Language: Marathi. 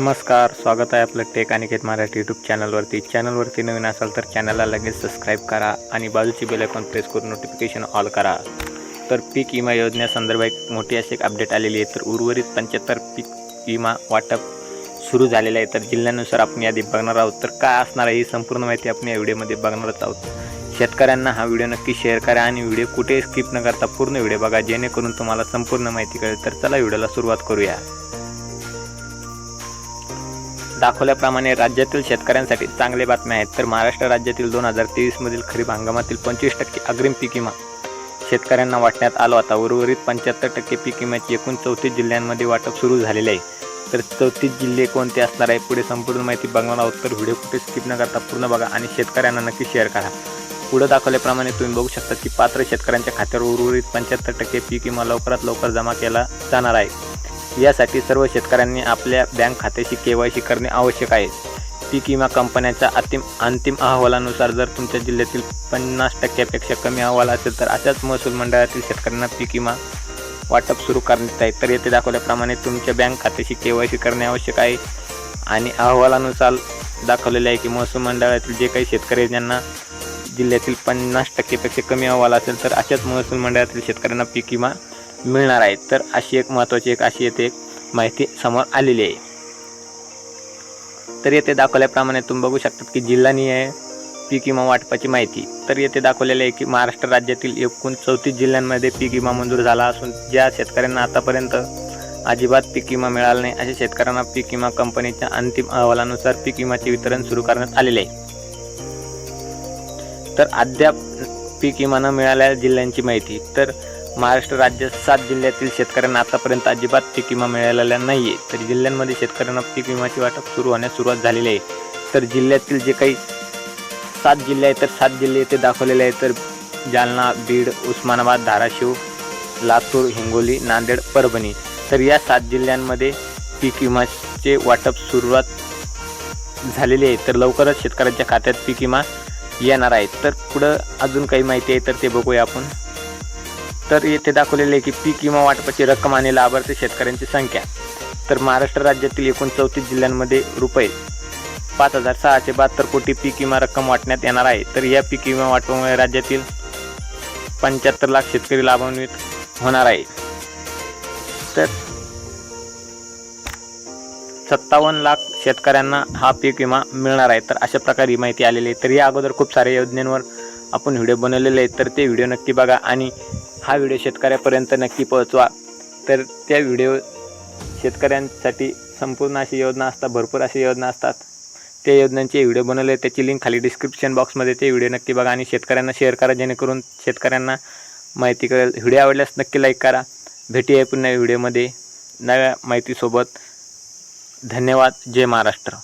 नमस्कार स्वागत आहे आपलं टेक अनिकेत मराठी यूट्यूब चॅनलवरती चॅनलवरती नवीन असाल तर चॅनलला लगेच सबस्क्राईब करा आणि बाजूची बेल आयकॉन प्रेस करून नोटिफिकेशन ऑल करा. तर पीक विमा योजनेसंदर्भात एक मोठी अशी एक अपडेट आलेली आहे. तर उर्वरित पंच्याहत्तर पीक विमा वाटप सुरू झालेलं आहे. तर जिल्ह्यानुसार आपण यादी बघणार आहोत. तर काय असणार आहे ही संपूर्ण माहिती आपण या व्हिडिओमध्ये बघणारच आहोत. शेतकऱ्यांना हा व्हिडिओ नक्की शेअर करा आणि व्हिडिओ कुठेही स्किप न करता पूर्ण व्हिडिओ बघा. जेणेकरून तुम्हाला संपूर्ण माहिती कळेल. तर चला व्हिडिओला सुरुवात करूया. दाखवल्याप्रमाणे राज्यातील शेतकऱ्यांसाठी चांगल्या बातम्या आहेत तर महाराष्ट्र राज्यातील दोन हजार तेवीसमधील खरीप हंगामातील पंचवीस टक्के अग्रिम पीक विमा. शेतकऱ्यांना वाटण्यात आला होता उर्वरित पंच्याहत्तर टक्के पीक विम्याची एकूण चौतीस जिल्ह्यांमध्ये वाटप सुरू झालेले आहे. तर चौतीस जिल्हे कोणते असणार आहे? पुढे संपूर्ण माहिती बघणार आहोत. तर व्हिडिओ कुठे स्किप न करता पूर्ण बघा आणि शेतकऱ्यांना नक्की शेअर करा. पुढे दाखवल्याप्रमाणे तुम्ही बघू शकता की पात्र शेतकऱ्यांच्या खात्यावर उर्वरित पंच्याहत्तर टक्के पीक विमा लवकरात लवकर जमा केला जाणार आहे. यासाठी सर्व शेतकऱ्यांनी आपल्या बँक खात्याशी के वाय सी करणे आवश्यक आहे. पीक विमा कंपन्याच्या अंतिम अंतिम अहवालानुसार जर तुमच्या जिल्ह्यातील पन्नास टक्क्यापेक्षा कमी अहवाल असेल तर अशाच महसूल मंडळातील शेतकऱ्यांना पीक विमा वाटप सुरू करण्यात आहे. तर येथे दाखवल्याप्रमाणे तुमच्या बँक खात्याशी के वाय सी करणे आवश्यक आहे. आणि अहवालानुसार दाखवलेले आहे की महसूल मंडळातील जे काही शेतकरी ज्यांना जिल्ह्यातील पन्नास टक्केपेक्षा कमी अहवाल असेल तर अशाच महसूल मंडळातील शेतकऱ्यांना पीक विमा मिळणार आहेत तर अशी एक महत्त्वाची एक अशी येथे एक माहिती समोर आलेली आहे. तर येथे दाखवल्याप्रमाणे तुम्ही बघू शकतात की जिल्हानिहाय पीक विमा वाटपाची माहिती. तर येथे दाखवलेले आहे की महाराष्ट्र राज्यातील एकूण चौतीस जिल्ह्यांमध्ये पीक विमा मंजूर झाला असून ज्या शेतकऱ्यांना आतापर्यंत अजिबात पीक विमा मिळाला नाही अशा शेतकऱ्यांना पीक विमा कंपनीच्या अंतिम अहवालानुसार पीक विमाचे वितरण सुरू करण्यात आलेले आहे. तर अद्याप पीक विमा न मिळालेल्या जिल्ह्यांची माहिती. तर महाराष्ट्र राज्यात सात जिल्ह्यातील शेतकऱ्यांना आतापर्यंत अजिबात पीक विमा मिळालेला नाही आहे तर जिल्ह्यांमध्ये शेतकऱ्यांना पीक विमाची वाटप सुरू होण्यास सुरुवात झालेली आहे. तर जिल्ह्यातील जे काही सात जिल्हे आहेत तर सात जिल्हे येथे दाखवलेले आहेत. तर जालना बीड उस्मानाबाद धाराशिव लातूर हिंगोली नांदेड परभणी. तर या सात जिल्ह्यांमध्ये पीक विमाचे वाटप सुरुवात झालेली आहे. तर लवकरच शेतकऱ्यांच्या खात्यात पीक विमा येणार आहे. तर पुढं अजून काही माहिती आहे तर ते बघूया आपण. तर येथे दाखवलेले आहे की पीक विमा वाटपाची रक्कम आणि लाभार्थी शेतकऱ्यांची संख्या. तर महाराष्ट्र राज्यातील एकूण चौतीस जिल्ह्यांमध्ये रुपये पाच हजार सहाशे बहात्तर कोटी पीक विमा रक्कम वाटण्यात येणार आहे. तर या पीक विमा वाटपामुळे राज्यातील पंच्याहत्तर लाख शेतकरी लाभान्वित होणार आहे. तर सत्तावन्न लाख शेतकऱ्यांना हा पीक विमा मिळणार आहे. तर अशा प्रकारे ही माहिती आलेली आहे. तर या अगोदर खूप साऱ्या योजनेंवर आपण व्हिडिओ बनवलेले आहेत तर ते व्हिडिओ नक्की बघा आणि हा व्हिडिओ शेतकऱ्यापर्यंत नक्की पोहोचवा. तर त्या व्हिडिओ शेतकऱ्यांसाठी संपूर्ण अशी योजना असतात भरपूर अशी योजना असतात. त्या योजनांचे व्हिडिओ बनवले आहेत. त्याची लिंक खाली डिस्क्रिप्शन बॉक्समध्ये ते व्हिडिओ नक्की बघा आणि शेतकऱ्यांना शेअर करा जेणेकरून शेतकऱ्यांना माहिती कळेल. व्हिडिओ आवडल्यास नक्की लाईक करा. भेटी आहे पुन्हा व्हिडिओमध्ये नव्या माहितीसोबत. धन्यवाद. जय महाराष्ट्र.